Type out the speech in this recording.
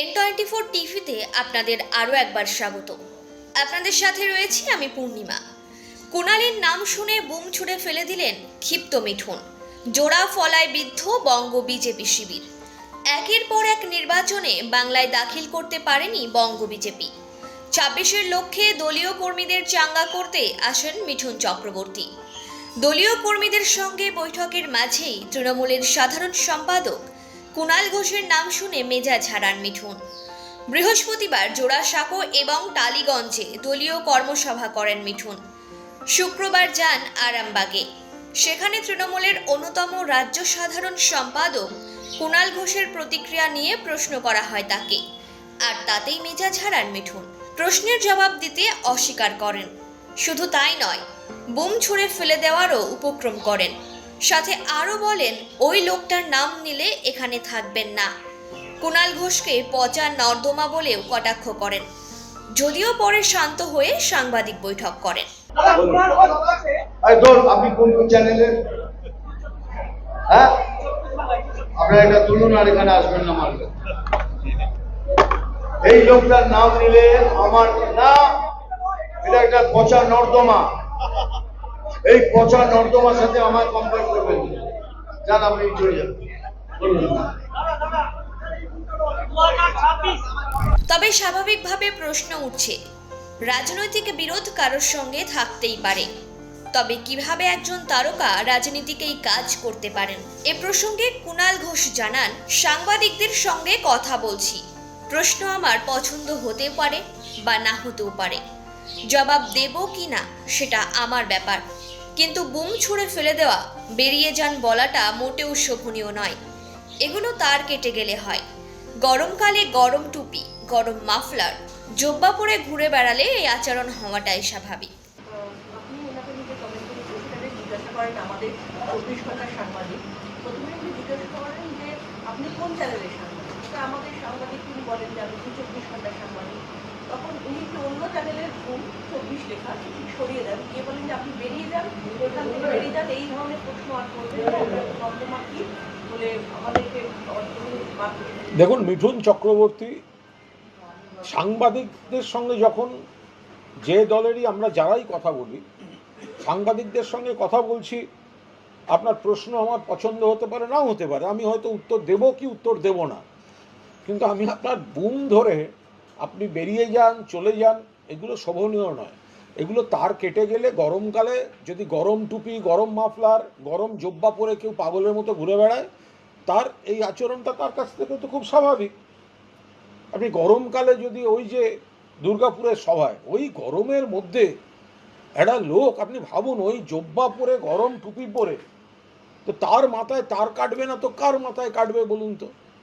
N twenty four টিভিতে আপনাদের আরও একবার স্বাগত। আপনাদের সাথে রয়েছি আমি পূর্ণিমা। কুণালীর নাম শুনে বুম ছুড়ে ফেলে দিলেন ক্ষিপ্ত মিঠুন। জোড়া ফলায় বিদ্ধ বঙ্গ বিজেপি শিবির। একের পর এক নির্বাচনে বাংলায় দাখিল করতে পারেনি বঙ্গ বিজেপি। ছাব্বিশের লক্ষ্যে দলীয় কর্মীদের চাঙ্গা করতে আসেন মিঠুন চক্রবর্তী। দলীয় কর্মীদের সঙ্গে বৈঠকের মাঝেই তৃণমূলের সাধারণ সম্পাদক কুণাল ঘোষের নাম শুনে মেজাজ হারান মিঠুন। বৃহস্পতিবার জোড়াসাঁকো এবং টালিগঞ্জে দলীয় কর্মসভা করেন মিঠুন। শুক্রবার যান আরামবাগে। সেখানে তৃণমূলের অন্যতম রাজ্য সাধারণ সম্পাদক কুণাল ঘোষের প্রতিক্রিয়া নিয়ে প্রশ্ন করা হয় তাকে। আর তাতেই মেজাজ হারান মিঠুন। প্রশ্নের জবাব দিতে অস্বীকার করেন। শুধু তাই নয়, বুম ছুঁড়ে ফেলে দেওয়ারও উপক্রম করেন। সাথে আরও বলেন, ওই লোকটার নাম নিলে এখানে থাকবেন না। কুণাল ঘোষকে পচা নর্দমা বলেও কটাক্ষ করেন। যদিও পরে শান্ত হয়ে সাংবাদিক বৈঠক করেন। হ্যাঁ? এই লোকটার নাম নিলে আমার না, এটা একটা পচা নর্দমা। এই পচা নর্দমার সাথে আমার কম্পেয়ার করবেন। যান, আপনি চলে যান। তবে স্বাভাবিকভাবে প্রশ্ন উঠছে, রাজনৈতিক বিরোধ কারোর সঙ্গে থাকতেই পারে। তবে কীভাবে একজন তারকা রাজনীতিকেই কাজ করতে পারেন? এ প্রসঙ্গে কুণাল ঘোষ জানান, সাংবাদিকদের সঙ্গে কথা বলছি। প্রশ্ন আমার পছন্দ হতেও পারে বা না হতেও পারে। জবাব দেব কি না সেটা আমার ব্যাপার। কিন্তু বুম ছুঁড়ে ফেলে দেওয়া, বেরিয়ে যান বলাটা মোটেও শোভনীয় নয়। এগুলো তার কেটে গেলে হয়। গরমকালে গরম টুপি, গরম মাফলার, জব্বা পরে ঘুরে বেড়ালে এই আচরণ হওয়াটাই স্বাভাবিক। আপনি আমাদের চব্বিশ ঘণ্টার সাংবাদিক। প্রথমে উনি জিজ্ঞাসা করেন যে, আপনি কোন চ্যানেলের সাংবাদিক? আমাদের সাংবাদিক তিনি বলেন যে, আমি চব্বিশ ঘণ্টার সাংবাদিক। তখন উনি একটু অন্য চ্যানেলের ফোন চব্বিশ লেখা সরিয়ে দেন গিয়ে বলেন যে, আপনি বেরিয়ে যান ওখান থেকে বেরিয়ে যান, এই ধরনের প্রশ্ন আর করবেন না কি বলে আমাদেরকে। দেখুন, মিঠুন চক্রবর্তী সাংবাদিকদের সঙ্গে যখন যে দলেরই আমরা যারাই কথা বলি, সাংবাদিকদের সঙ্গে কথা বলছি, আপনার প্রশ্ন আমার পছন্দ হতে পারে, নাও হতে পারে, আমি হয়তো উত্তর দেব কি উত্তর দেব না কিন্তু আমি আপনার বুম ধরে আপনি বেরিয়ে যান, চলে যান, এগুলো শোভনীয় নয়। এগুলো তার কেটে গেলে গরমকালে যদি গরম টুপি, গরম মাফলার, গরম জব্বা পরে কেউ পাগলের মতো ঘুরে বেড়ায়, তার এই আচরণটা তার কাছ থেকে তো খুব স্বাভাবিক। আপনি গরমকালে যদি ওই যে দুর্গাপুরের সভায়, ওই গরমের মধ্যে একটা লোক, আপনি ভাবুন, ওই জব্বা পরে, গরম টুপি পরে, তো তার মাথায় তার কাটবে না, তো কার মাথায় কাটবে বলুন তো?